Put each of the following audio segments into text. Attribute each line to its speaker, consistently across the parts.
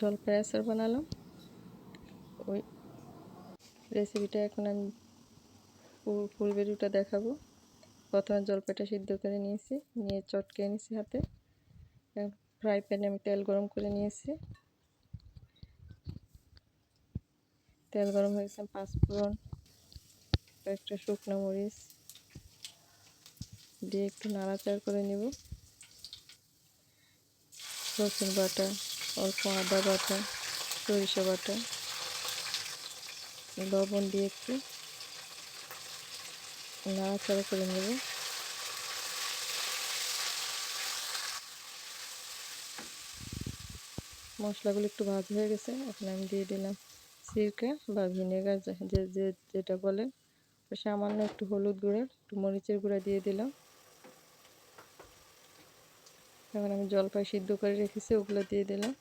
Speaker 1: জলপাই আচার বানালাম। ওই রেসিপিটা এখন আমি ফুল ফুলবেরিটা দেখাবো। প্রথমে জলপাইটা সিদ্ধ করে নিয়েছি, নিয়ে চটকে নিয়েছি হাতে। ফ্রাই প্যানে আমি তেল গরম করে নিয়েছি। তেল গরম হয়ে গেছে পাঁচফোড়ন কয়েকটা শুকনো মরিচ দিয়ে একটু নাড়াচাড়া করে নেব। রসুন বাটা। অল্প আদা বাটা সরিষা বাটা লবণ দিয়ে একটু নাড়াচাড়া করে নেব। মশলাগুলো একটু ভাজ হয়ে গেছে, এখন আমি দিয়ে দিলাম সিরকা বা ভিনেগার, যে যে যেটা বলে। সামান্য একটু হলুদ গুঁড়া, একটু মরিচের গুঁড়া দিয়ে দিলাম। এখন আমি জলপাই সিদ্ধ করে রেখেছি, ওগুলো দিয়ে দিলাম।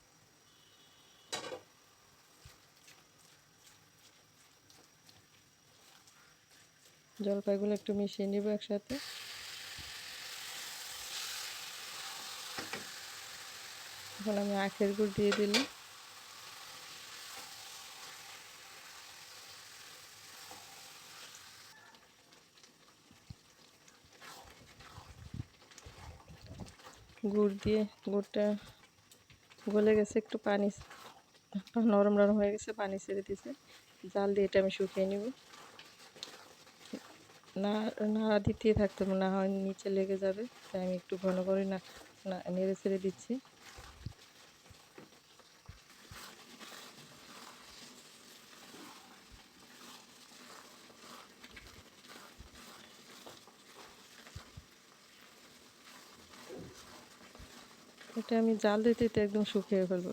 Speaker 1: জলপাইগুলো একটু মিশিয়ে নিব একসাথে। এখন আমি আখের গুড় দিয়ে দিলাম। গুড় দিয়ে, গুড়টা গলে গেছে, একটু পানি, নরম নরম হয়ে গেছে, পানি ছেড়ে দিয়েছে। জাল দিয়ে এটা আমি শুকিয়ে নিব। না নাড়া দিতে থাকতে না হয় নিচে লেগে যাবে। তাই আমি একটু ঘন করে না নেড়ে ছেড়ে দিচ্ছি। এটা আমি জাল দিতে একদম শুকিয়ে ফেলব।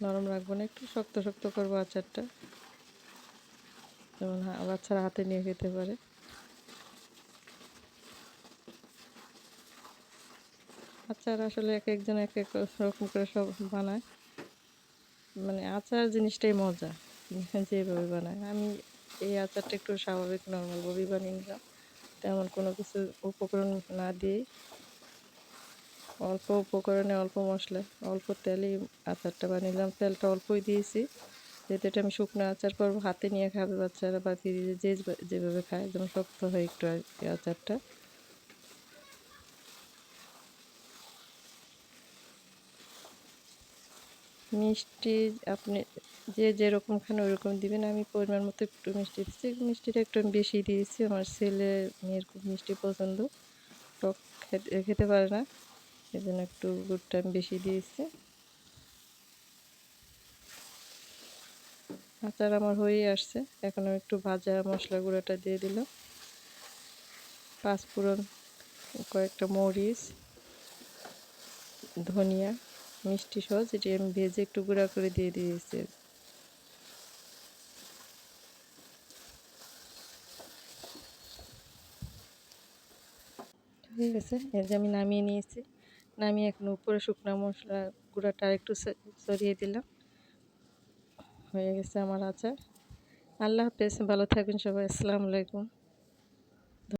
Speaker 1: নরম রাখব না, একটু শক্ত শক্ত করব আচারটা। যেমন বাচ্চারা হাতে নিয়ে খেতে পারে। আচার আসলে এক একজন এক এক রকম করে সব বানায়। মানে আচার জিনিসটাই মজা, যেভাবে বানায়। আমি এই আচারটা একটু স্বাভাবিক নর্মাল নর্মালভাবেই বানিয়ে নিলাম। তেমন কোনো কিছু উপকরণ না দিয়ে অল্প উপকরণে অল্প মশলা, অল্প তেলেই আচারটা বানিয়ে নিলাম। তেলটা অল্পই দিয়েছি। যেহেতু এটা আমি শুকনো আচার করব, হাতে নিয়ে খাবে বাচ্চারা, বা ফিরিজে যে যেভাবে খায় যেমন শক্ত হয় একটু আচারটা। মিষ্টি আপনি যে যেরকম খান ওইরকম দিবেন। আমি পরিমাণ মতো একটু মিষ্টি দিচ্ছি। মিষ্টিটা একটু আমি বেশি দিয়েছি আমার ছেলে, মেয়ের খুব মিষ্টি পছন্দ। টক খেতে খেতে পারে না। এই জন্য একটু গুড়টা আমি বেশি দিয়েছি আচার আমার হয়েই আসছে। এখন আমি একটু ভাজা মশলা গুঁড়োটা দিয়ে দিলাম। পাঁচফোড়ন কয়েকটা মরিচ, ধনিয়া, মিষ্টি সহ যেটি আমি ভেজে একটু গুঁড়া করে দিয়ে দিয়েছি। হয়ে গেছে। এই যে আমি নামিয়ে নিয়েছি। নামিয়ে এখন উপরে শুকনো মশলা গুঁড়াটা একটু সরিয়ে দিলাম। হয়ে গেছে আমার আচার। আল্লাহ হাফেজ ভালো থাকবেন সবাই। আসসালামু আলাইকুম।